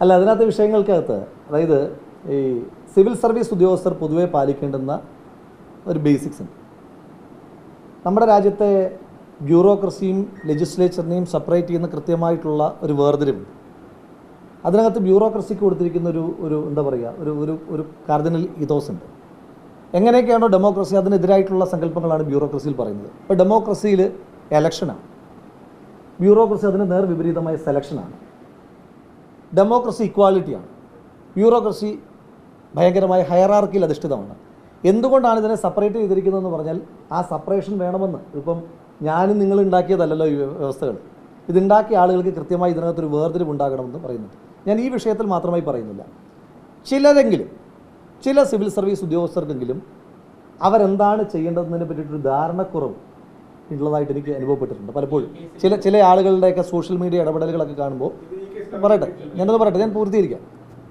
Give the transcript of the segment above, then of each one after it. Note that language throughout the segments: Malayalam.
അല്ല അതിനകത്ത് വിഷയങ്ങൾക്കകത്ത് അതായത് ഈ സിവിൽ സർവീസ് ഉദ്യോഗസ്ഥർ പൊതുവെ പാലിക്കേണ്ടുന്ന ഒരു ബേസിക്സ് ഉണ്ട്. നമ്മുടെ രാജ്യത്തെ ബ്യൂറോക്രസിയും ലെജിസ്ലേച്ചറിനെയും സെപ്പറേറ്റ് ചെയ്യുന്ന കൃത്യമായിട്ടുള്ള ഒരു വേർതിരിവ് അതിനകത്ത് ബ്യൂറോക്രസിക്ക് കൊടുത്തിരിക്കുന്ന ഒരു ഒരു എന്താ പറയുക ഒരു ഒരു ഒരു കാർഡിനൽ ഇതോസ് ഉണ്ട്. എങ്ങനെയൊക്കെയാണോ ഡെമോക്രസി അതിനെതിരായിട്ടുള്ള സങ്കല്പങ്ങളാണ് ബ്യൂറോക്രസിയിൽ പറയുന്നത്. ഇപ്പോൾ ഡെമോക്രസിയിൽ എലക്ഷനാണ് ബ്യൂറോക്രസി അതിന് നേർവിപരീതമായ സെലക്ഷനാണ് ഡെമോക്രസി ഇക്വാലിറ്റിയാണ് ബ്യൂറോക്രസി ഭയങ്കരമായ ഹയറാർക്കിയിൽ അധിഷ്ഠിതമാണ്. എന്തുകൊണ്ടാണ് ഇതിനെ സെപ്പറേറ്റ് ചെയ്തിരിക്കുന്നതെന്ന് പറഞ്ഞാൽ ആ സെപ്പറേഷൻ വേണമെന്ന്. ഇപ്പം ഞാനും നിങ്ങൾ ഉണ്ടാക്കിയതല്ലല്ലോ ഈ വ്യവസ്ഥകൾ. ഇതുണ്ടാക്കിയ ആളുകൾക്ക് കൃത്യമായി ഇതിനകത്തൊരു വേർതിരിവ് ഉണ്ടാകണമെന്ന് പറയുന്നുണ്ട്. ഞാൻ ഈ വിഷയത്തിൽ മാത്രമായി പറയുന്നില്ല. ചിലരെങ്കിലും ചില സിവിൽ സർവീസ് ഉദ്യോഗസ്ഥർക്കെങ്കിലും അവരെന്താണ് ചെയ്യേണ്ടതെന്നതിനെ പറ്റിയിട്ടൊരു ധാരണക്കുറവ് ഉള്ളതായിട്ട് എനിക്ക് അനുഭവപ്പെട്ടിട്ടുണ്ട് പലപ്പോഴും. ചില ചില ആളുകളുടെയൊക്കെ സോഷ്യൽ മീഡിയ ഇടപെടലുകളൊക്കെ കാണുമ്പോൾ പറയട്ടെ ഞാനത് പറയട്ടെ ഞാൻ പൂർത്തീകരിക്കാം.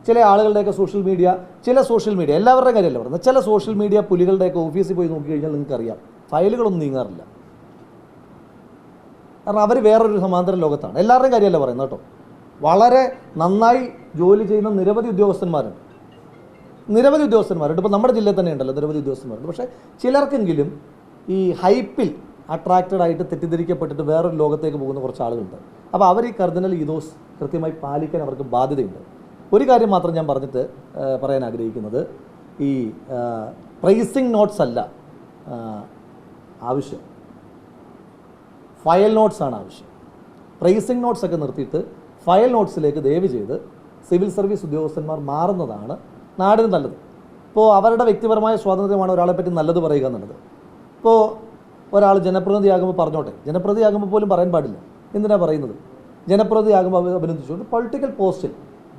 ചില ആളുകളുടെയൊക്കെ സോഷ്യൽ മീഡിയ ചില സോഷ്യൽ മീഡിയ എല്ലാവരുടെയും കാര്യമല്ല പറയുന്നത്? ചില സോഷ്യൽ മീഡിയ പുലികളുടെയൊക്കെ ഓഫീസിൽ പോയി നോക്കി കഴിഞ്ഞാൽ നിങ്ങൾക്കറിയാം ഫയലുകളൊന്നും നീങ്ങാറില്ല. കാരണം അവർ വേറൊരു സമാന്തര ലോകത്താണ്. എല്ലാവരുടെയും കാര്യമല്ല പറയുന്നത് കേട്ടോ? വളരെ നന്നായി ജോലി ചെയ്യുന്ന നിരവധി ഉദ്യോഗസ്ഥന്മാരുണ്ട്. നിരവധി ഉദ്യോഗസ്ഥന്മാരുണ്ട്. ഇപ്പോൾ നമ്മുടെ ജില്ലയിൽ തന്നെ ഉണ്ടല്ലോ നിരവധി ഉദ്യോഗസ്ഥന്മാരുണ്ട്. പക്ഷേ ചിലർക്കെങ്കിലും ഈ ഹൈപ്പിൽ അട്രാക്റ്റഡ് ആയിട്ട് തെറ്റിദ്ധരിക്കപ്പെട്ടിട്ട് വേറൊരു ലോകത്തേക്ക് പോകുന്ന കുറച്ച് ആളുകളുണ്ട്. അപ്പോൾ അവർ ഈ കർദിനൽ ഈദോസ് കൃത്യമായി പാലിക്കാൻ അവർക്ക് ബാധ്യതയുണ്ട്. ഒരു കാര്യം മാത്രം ഞാൻ പറഞ്ഞിട്ട് പറയാൻ ആഗ്രഹിക്കുന്നത്. ഈ പ്രൈസിങ് നോട്ട്സ് അല്ല ആവശ്യം. ഫയൽ നോട്ട്സ് ആണ് ആവശ്യം. പ്രൈസിങ് നോട്ട്സ് ഒക്കെ നിർത്തിയിട്ട് ഫയൽ നോട്ട്സിലേക്ക് ദയവ് ചെയ്ത് സിവിൽ സർവീസ് ഉദ്യോഗസ്ഥന്മാർ മാറുന്നതാണ് നാടിന് നല്ലത്. ഇപ്പോൾ അവരുടെ വ്യക്തിപരമായ സ്വാതന്ത്ര്യമാണ് ഒരാളെ പറ്റി നല്ലത് പറയുക എന്നുള്ളത്. ഇപ്പോൾ ഒരാൾ ജനപ്രതിനിധിയാകുമ്പോൾ പറഞ്ഞോട്ടെ. ജനപ്രതിയാകുമ്പോൾ പോലും പറയാൻ പാടില്ല. എന്തിനാണ് പറയുന്നത്? ജനപ്രതിയാകുമ്പോൾ അഭി- അഭിനന്ദിച്ചുകൊണ്ട് പൊളിറ്റിക്കൽ പോസ്റ്റിൽ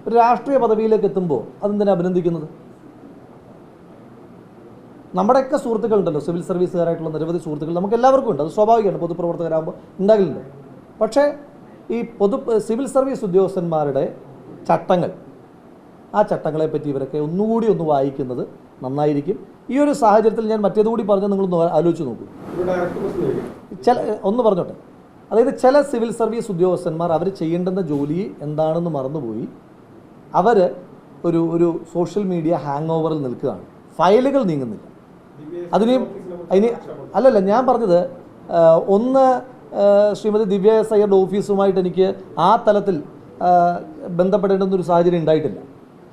ഒരു രാഷ്ട്രീയ പദവിയിലേക്ക് എത്തുമ്പോൾ അതെന്തിനാണ് അഭിനന്ദിക്കുന്നത്? നമ്മുടെയൊക്കെ സുഹൃത്തുക്കളുണ്ടല്ലോ. സിവിൽ സർവീസുകാരായിട്ടുള്ള നിരവധി സുഹൃത്തുക്കൾ. നമുക്ക് എല്ലാവർക്കും ഉണ്ട്. അത് സ്വാഭാവികമാണ്. പൊതുപ്രവർത്തകരാകുമ്പോൾ ഉണ്ടാകലുണ്ട് പക്ഷേ ഈ പൊതു സിവിൽ സർവീസ് ഉദ്യോഗസ്ഥന്മാരുടെ ചട്ടങ്ങൾ ആ ചട്ടങ്ങളെ പറ്റി ഇവരൊക്കെ ഒന്നുകൂടി ഒന്ന് വായിക്കുന്നത് നന്നായിരിക്കും. ഈ ഒരു സാഹചര്യത്തിൽ ഞാൻ മറ്റേതുകൂടി പറഞ്ഞ് നിങ്ങളൊന്ന് ആലോചിച്ച് നോക്കൂ. ചില ഒന്ന് പറഞ്ഞോട്ടെ. അതായത് ചില സിവിൽ സർവീസ് ഉദ്യോഗസ്ഥന്മാർ അവർ ചെയ്യേണ്ടുന്ന ജോലി എന്താണെന്ന് മറന്നുപോയി. അവർ ഒരു ഒരു സോഷ്യൽ മീഡിയ ഹാങ് ഓവറിൽ നിൽക്കുകയാണ്. ഫയലുകൾ നീങ്ങുന്നില്ല. അതിനെയും അതിന് അല്ലല്ല ഞാൻ പറഞ്ഞത് ഒന്ന് ശ്രീമതി ദിവ്യ സയ്യറുടെ ഓഫീസുമായിട്ട് എനിക്ക് ആ തലത്തിൽ ബന്ധപ്പെടേണ്ടുന്ന ഒരു സാഹചര്യം ഉണ്ടായിട്ടില്ല.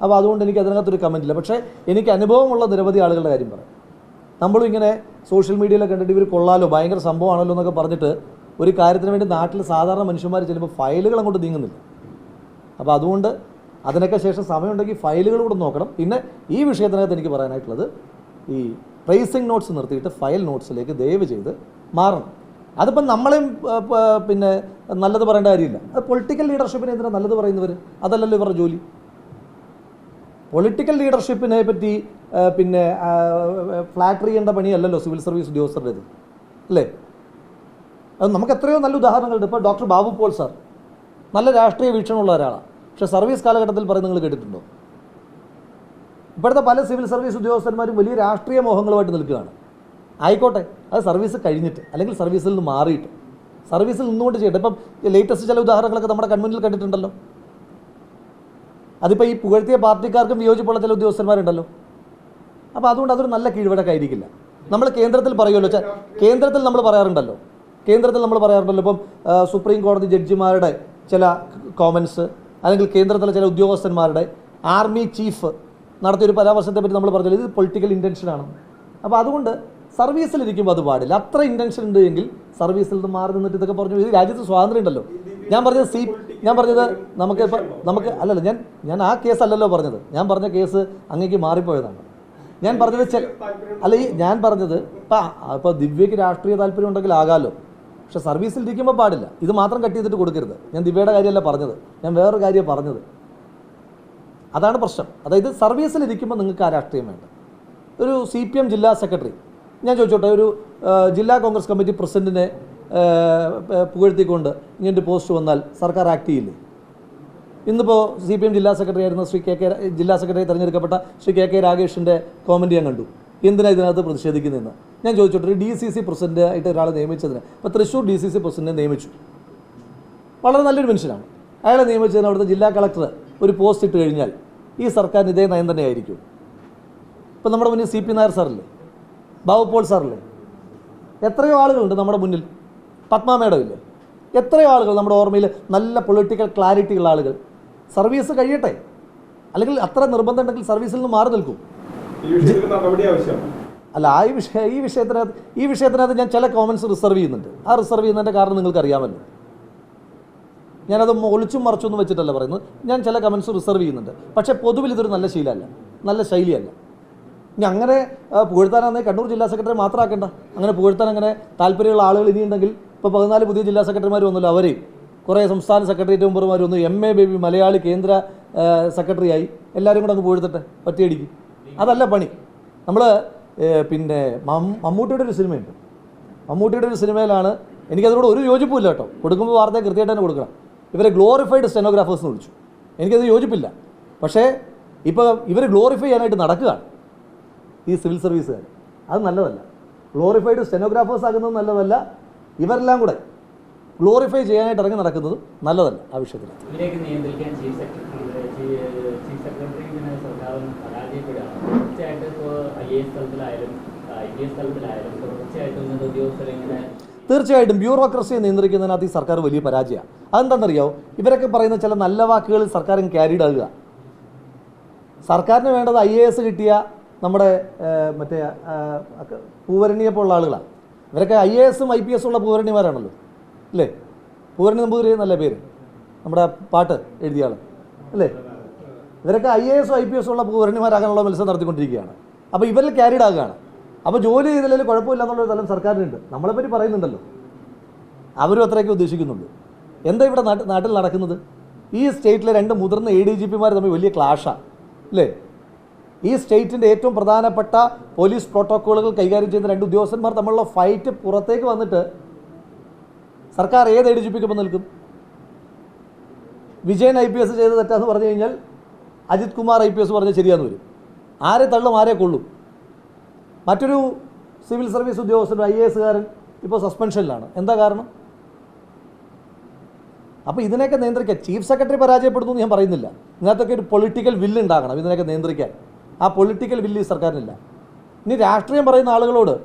അപ്പോൾ അതുകൊണ്ട് എനിക്ക് അതിനകത്തൊരു കമന്റ് ഇല്ല. പക്ഷേ എനിക്ക് അനുഭവമുള്ള നിരവധി ആളുകളുടെ കാര്യം പറയാം. നമ്മളും ഇങ്ങനെ സോഷ്യൽ മീഡിയയിലൊക്കെ കണ്ടിട്ട് ഇവർ കൊള്ളാലോ ഭയങ്കര സംഭവമാണല്ലോ എന്നൊക്കെ പറഞ്ഞിട്ട് ഒരു കാര്യത്തിന് വേണ്ടി നാട്ടിൽ സാധാരണ മനുഷ്യന്മാർ ചെല്ലുമ്പോൾ ഫയലുകൾ അങ്ങോട്ട് നീങ്ങുന്നില്ല. അപ്പോൾ അതുകൊണ്ട് അതിനൊക്കെ ശേഷം സമയമുണ്ടെങ്കിൽ ഫയലുകൾ കൂടെ നോക്കണം. പിന്നെ ഈ വിഷയത്തിനകത്ത് എനിക്ക് പറയാനായിട്ടുള്ളത് ഈ പ്രൈസിങ് നോട്ട്സ് നിർത്തിയിട്ട് ഫയൽ നോട്ട്സിലേക്ക് ദയവ് ചെയ്ത് മാറണം. അതിപ്പം നമ്മളെയും പിന്നെ നല്ലത് പറയേണ്ട കാര്യമില്ല. അത് പൊളിറ്റിക്കൽ ലീഡർഷിപ്പിനെ എന്തിനാണ് നല്ലത് പറയുന്നവർ അതല്ലല്ലോ ഇവരുടെ ജോലി. പൊളിറ്റിക്കൽ ലീഡർഷിപ്പിനെ പറ്റി പിന്നെ ഫ്ലാറ്റർ ചെയ്യേണ്ട പണിയല്ലല്ലോ സിവിൽ സർവീസ് ഉദ്യോഗസ്ഥരുടേത്. അല്ലേ? അത് നമുക്ക് എത്രയോ നല്ല ഉദാഹരണങ്ങളുണ്ട്. ഇപ്പോൾ ഡോക്ടർ ബാബു പോൾ സാർ നല്ല രാഷ്ട്രീയ വീക്ഷണമുള്ള ഒരാളാണ്. പക്ഷേ സർവീസ് കാലഘട്ടത്തിൽ പറയുന്നത് നിങ്ങൾ കേട്ടിട്ടുണ്ടോ? ഇപ്പോഴത്തെ പല സിവിൽ സർവീസ് ഉദ്യോഗസ്ഥന്മാരും വലിയ രാഷ്ട്രീയ മോഹങ്ങളുമായിട്ട് നിൽക്കുകയാണ്. ആയിക്കോട്ടെ അത് സർവീസ് കഴിഞ്ഞിട്ട് അല്ലെങ്കിൽ സർവീസിൽ നിന്ന് മാറിയിട്ട് സർവീസിൽ നിന്നുകൊണ്ട് ചെയ്യട്ടെ. ഇപ്പം ലേറ്റസ്റ്റ് ചില ഉദാഹരണങ്ങളൊക്കെ നമ്മുടെ കൺമുന്നിൽ കണ്ടിട്ടുണ്ടല്ലോ. അതിപ്പോൾ ഈ പുകഴ്ത്തിയ പാർട്ടിക്കാർക്കും വിയോജിപ്പുള്ള ചില ഉദ്യോഗസ്ഥന്മാരുണ്ടല്ലോ. അപ്പോൾ അതുകൊണ്ട് അതൊരു നല്ല കീഴ്വഴക്കായിരിക്കില്ല. നമ്മൾ കേന്ദ്രത്തിൽ പറയുമല്ലോ കേന്ദ്രത്തിൽ നമ്മൾ പറയാറുണ്ടല്ലോ. കേന്ദ്രത്തിൽ നമ്മൾ പറയാറുണ്ടല്ലോ ഇപ്പം സുപ്രീം കോടതി ജഡ്ജിമാരുടെ ചില കോമൻസ് അല്ലെങ്കിൽ കേന്ദ്രത്തിലെ ചില ഉദ്യോഗസ്ഥന്മാരുടെ ആർമി ചീഫ് നടത്തിയൊരു പരാമർശത്തെ പറ്റി നമ്മൾ പറഞ്ഞല്ലോ ഇത് പൊളിറ്റിക്കൽ ഇന്റൻഷനാണ് അപ്പോൾ അതുകൊണ്ട് സർവീസിലിരിക്കുമ്പോൾ അത് പാടില്ല. അത്ര ഇന്റൻഷൻ ഉണ്ട് എങ്കിൽ സർവീസിൽ നിന്ന് മാറി നിന്നിട്ട് ഇതൊക്കെ പറഞ്ഞു ഇത് രാജ്യത്ത് സ്വാതന്ത്ര്യം ഉണ്ടല്ലോ. ഞാൻ പറഞ്ഞത് സി ഞാൻ പറഞ്ഞത് നമുക്ക് ഇപ്പം നമുക്ക് അല്ലല്ല ഞാൻ ഞാൻ ആ കേസ് അല്ലല്ലോ പറഞ്ഞത്. ഞാൻ പറഞ്ഞ കേസ് അങ്ങേക്ക് മാറിപ്പോയതാണ്. ഞാൻ പറഞ്ഞത് ചെ അല്ല ഈ ഞാൻ പറഞ്ഞത് ഇപ്പം ഇപ്പോൾ ദിവ്യക്ക് രാഷ്ട്രീയ താല്പര്യം ഉണ്ടെങ്കിൽ ആകാലോ. പക്ഷെ സർവീസിൽ ഇരിക്കുമ്പോൾ പാടില്ല. ഇത് മാത്രം കട്ട് ചെയ്തിട്ട് കൊടുക്കരുത്. ഞാൻ ദിവ്യയുടെ കാര്യമല്ല പറഞ്ഞത്. ഞാൻ വേറൊരു കാര്യമാണ് പറഞ്ഞത്. അതാണ് പ്രശ്നം. അതായത് സർവീസിൽ ഇരിക്കുമ്പോൾ നിങ്ങൾക്ക് ആ രാഷ്ട്രീയം വേണ്ട. ഒരു സി ജില്ലാ സെക്രട്ടറി ഞാൻ ചോദിച്ചോട്ടെ ഒരു ജില്ലാ കോൺഗ്രസ് കമ്മിറ്റി പ്രസിഡന്റിനെ പുകഴ്ത്തിക്കൊണ്ട് ഇങ്ങനൊരു പോസ്റ്റ് വന്നാൽ സർക്കാർ ആക്ട് ചെയ്യില്ലേ? ഇന്നിപ്പോൾ സി പി എം ജില്ലാ സെക്രട്ടറി ആയിരുന്ന ശ്രീ കെ കെ ജില്ലാ സെക്രട്ടറി തിരഞ്ഞെടുക്കപ്പെട്ട ശ്രീ കെ കെ രാഗേഷിന്റെ കോമന്റ് ഞാൻ കണ്ടു. എന്തിനാണ് ഇതിനകത്ത് പ്രതിഷേധിക്കുന്നതെന്ന്? ഞാൻ ചോദിച്ചോട്ടെ ഡി സി സി പ്രസിഡന്റ് ആയിട്ട് ഒരാളെ നിയമിച്ചതിന് ഇപ്പോൾ തൃശ്ശൂർ ഡി സി സി പ്രസിഡന്റിനെ നിയമിച്ചു. വളരെ നല്ലൊരു മനുഷ്യനാണ്. അയാളെ നിയമിച്ചതിന് അവിടുത്തെ ജില്ലാ കളക്ടർ ഒരു പോസ്റ്റ് ഇട്ട് കഴിഞ്ഞാൽ ഈ സർക്കാരിന് ഇതേ നയം തന്നെയായിരിക്കും ഇപ്പം നമ്മുടെ മുന്നിൽ സി പി നായർ സാറില്ലേ ബാബു പോൾ സാറില്ലേ എത്രയോ ആളുകളുണ്ട് നമ്മുടെ മുന്നിൽ. പത്മ മേഡം ഇല്ലേ എത്രയോ ആളുകൾ നമ്മുടെ ഓർമ്മയിൽ നല്ല പൊളിറ്റിക്കൽ ക്ലാരിറ്റി ഉള്ള ആളുകൾ. സർവീസ് കഴിയട്ടെ. അല്ലെങ്കിൽ അത്ര നിർബന്ധം ഉണ്ടെങ്കിൽ സർവീസിൽ നിന്ന് മാറി നിൽക്കും. അല്ല ആ ഈ വിഷയ ഈ വിഷയത്തിനകത്ത് ഈ വിഷയത്തിനകത്ത് ഞാൻ ചില കോമൻസ് റിസർവ് ചെയ്യുന്നുണ്ട്. ആ റിസർവ് ചെയ്യുന്നതിന്റെ കാരണം നിങ്ങൾക്ക് അറിയാമല്ലോ. ഞാനത് ഒളിച്ചും മറച്ചൊന്നും വെച്ചിട്ടല്ല പറയുന്നത്. ഞാൻ ചില കമൻസ് റിസർവ് ചെയ്യുന്നുണ്ട്. പക്ഷേ പൊതുവിൽ ഇതൊരു നല്ല ശീലമല്ല. നല്ല ശൈലിയല്ല. ഇനി അങ്ങനെ പുകഴ്ത്താനാണെങ്കിൽ കണ്ണൂർ ജില്ലാ സെക്രട്ടറി മാത്രമാക്കണ്ട അങ്ങനെ പുകഴ്ത്താൻ അങ്ങനെ താല്പര്യമുള്ള ആളുകൾ ഇനിയുണ്ടെങ്കിൽ ഇപ്പോൾ പതിനാല് പുതിയ ജില്ലാ സെക്രട്ടറിമാർ വന്നല്ലോ അവരെയും കുറേ സംസ്ഥാന സെക്രട്ടേറിയറ്റ് മെമ്പർമാർ വന്നു. എം എ ബേബി മലയാളി കേന്ദ്ര സെക്രട്ടറി ആയി എല്ലാവരും കൂടെ അങ്ങ് പോയെടുത്തിട്ട് ഒറ്റയടിക്ക് അതല്ല പണി. നമ്മൾ പിന്നെ മമ്മൂട്ടിയുടെ ഒരു സിനിമയുണ്ട്. മമ്മൂട്ടിയുടെ ഒരു സിനിമയിലാണ് എനിക്കതിനോട് ഒരു യോജിപ്പില്ല കേട്ടോ. കൊടുക്കുമ്പോൾ വാർത്ത കൃത്യമായിട്ട് തന്നെ കൊടുക്കണം. ഇവരെ ഗ്ലോറിഫൈഡ് സ്റ്റെനോഗ്രാഫേഴ്സ് എന്ന് വിളിച്ചു. എനിക്കത് യോജിപ്പില്ല. പക്ഷേ ഇപ്പോൾ ഇവർ ഗ്ലോറിഫൈ ചെയ്യാനായിട്ട് നടക്കുകയാണ് ഈ സിവിൽ സർവീസുകാർ അത് നല്ലതല്ല. ഗ്ലോറിഫൈഡ് സ്റ്റെനോഗ്രാഫേഴ്സ് ആകുന്നത് നല്ലതല്ല. ഇവരെല്ലാം കൂടെ ഗ്ലോറിഫൈ ചെയ്യാനായിട്ട് ഇറങ്ങി നടക്കുന്നത് നല്ലതല്ല ആ വിഷയത്തിൽ. സർക്കാരും തീർച്ചയായിട്ടും ബ്യൂറോക്രസിയെ നിയന്ത്രിക്കുന്നതിനകത്ത് ഈ സർക്കാർ വലിയ പരാജയമാണ്. അതെന്താണെന്നറിയോ? ഇവരൊക്കെ പറയുന്ന ചില നല്ല വാക്കുകൾ സർക്കാർ ക്യാരിഡ് ആകുക. സർക്കാരിന് വേണ്ടത് ഐ എ എസ് കിട്ടിയ നമ്മുടെ മറ്റേ പൂവരണിയെ പോലുള്ള ആളുകളാണ്. ഇവരൊക്കെ ഐ എ എസും ഐ പി എസും ഉള്ള പൂരണിമാരാണല്ലോ. അല്ലേ? പൂരണി നമ്പൂതിരി നല്ല പേര്? നമ്മുടെ പാട്ട് എഴുതിയ ആൾ അല്ലേ? ഇവരൊക്കെ ഐ എ എസും ഐ പി എസും ഉള്ള പൂരണിമാരാകാനുള്ള മത്സരം നടത്തിക്കൊണ്ടിരിക്കുകയാണ്. അപ്പോൾ ഇവരിൽ ക്യാരിഡ് ആകുകയാണ് അപ്പോൾ ജോലി ചെയ്തില്ലെങ്കിൽ കുഴപ്പമില്ല എന്നുള്ളൊരു തലം സർക്കാരിനുണ്ട്. നമ്മളെപ്പറ്റി പറയുന്നുണ്ടല്ലോ. അവരും അത്രയൊക്കെ ഉദ്ദേശിക്കുന്നുള്ളൂ എന്താ ഇവിടെ നാട്ടിൽ നടക്കുന്നത്? ഈ സ്റ്റേറ്റിലെ രണ്ട് മുതിർന്ന എ ഡി ജി പിമാർ തമ്മിൽ വലിയ ക്ലാഷാണ് അല്ലേ? ഈ സ്റ്റേറ്റിന്റെ ഏറ്റവും പ്രധാനപ്പെട്ട പോലീസ് പ്രോട്ടോക്കോളുകൾ കൈകാര്യം ചെയ്യുന്ന രണ്ട് ഉദ്യോഗസ്ഥന്മാർ തമ്മിലുള്ള ഫൈറ്റ് പുറത്തേക്ക് വന്നിട്ട് സർക്കാർ ഏത് പിക്കൊപ്പം നിൽക്കും? വിജയൻ ഐ പി എസ് ചെയ്ത് തെറ്റാന്ന് പറഞ്ഞു കഴിഞ്ഞാൽ Ajith Kumar I P S പറഞ്ഞാൽ ശരിയാന്ന് വരും. ആരെ തള്ളും ആരെ കൊള്ളും? മറ്റൊരു സിവിൽ സർവീസ് ഉദ്യോഗസ്ഥൻ ഐ എ എസുകാരൻ ഇപ്പോൾ സസ്പെൻഷനിലാണ്. എന്താ കാരണം? അപ്പോൾ ഇതിനെയൊക്കെ നിയന്ത്രിക്കാൻ ചീഫ് സെക്രട്ടറി പരാജയപ്പെടുന്നു എന്ന് ഞാൻ പറയുന്നില്ല. ഇതിനകത്തൊക്കെ ഒരു പൊളിറ്റിക്കൽ വില്ല് ഉണ്ടാകണം ഇതിനെയൊക്കെ നിയന്ത്രിക്കാൻ. ആ പൊളിറ്റിക്കൽ വില്ല് ഈ സർക്കാരിനില്ല. ഇനി രാഷ്ട്രീയം പറയുന്ന ആളുകളോട്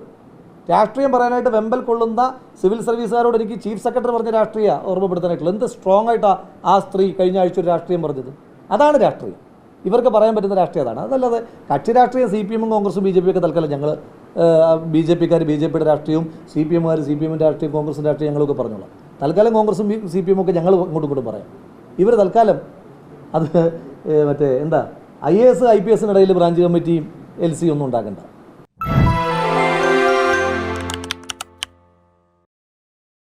രാഷ്ട്രീയം പറയാനായിട്ട് വെമ്പൽ കൊള്ളുന്ന സിവിൽ സർവീസുകാരോട് എനിക്ക് ചീഫ് സെക്രട്ടറി പറഞ്ഞ രാഷ്ട്രീയ ഓർമ്മപ്പെടുത്താനായിട്ടുള്ള എന്ത് സ്ട്രോങ് ആയിട്ടാണ് ആ സ്ത്രീ കഴിഞ്ഞ ആഴ്ച ഒരു രാഷ്ട്രീയം പറഞ്ഞത്? അതാണ് രാഷ്ട്രീയം. ഇവർക്ക് പറയാൻ പറ്റുന്ന രാഷ്ട്രീയം അതാണ്. അതല്ലാതെ കക്ഷി രാഷ്ട്രീയം സി പി എമ്മും കോൺഗ്രസും ബി ജെ പിയൊക്കെ തൽക്കാലം ഞങ്ങൾ ബി ജെ പിക്കാർ ബി ജെ പിയുടെ രാഷ്ട്രീയവും സി പി എമ്മുകാർ സി പി എമ്മിന്റെ രാഷ്ട്രീയം കോൺഗ്രസിന്റെ രാഷ്ട്രീയം ഞങ്ങളൊക്കെ പറഞ്ഞോളാം. തൽക്കാലം കോൺഗ്രസും സി പി എമ്മും ഒക്കെ ഞങ്ങൾ ഇങ്ങോട്ടും ഇങ്ങോട്ടും പറയാം. ഇവർ തൽക്കാലം അത് മറ്റേ എന്താ I A S I P എസിനിടയിൽ branch കമ്മിറ്റിയും എൽ സി ഒന്നും ഉണ്ടാക്കണ്ട.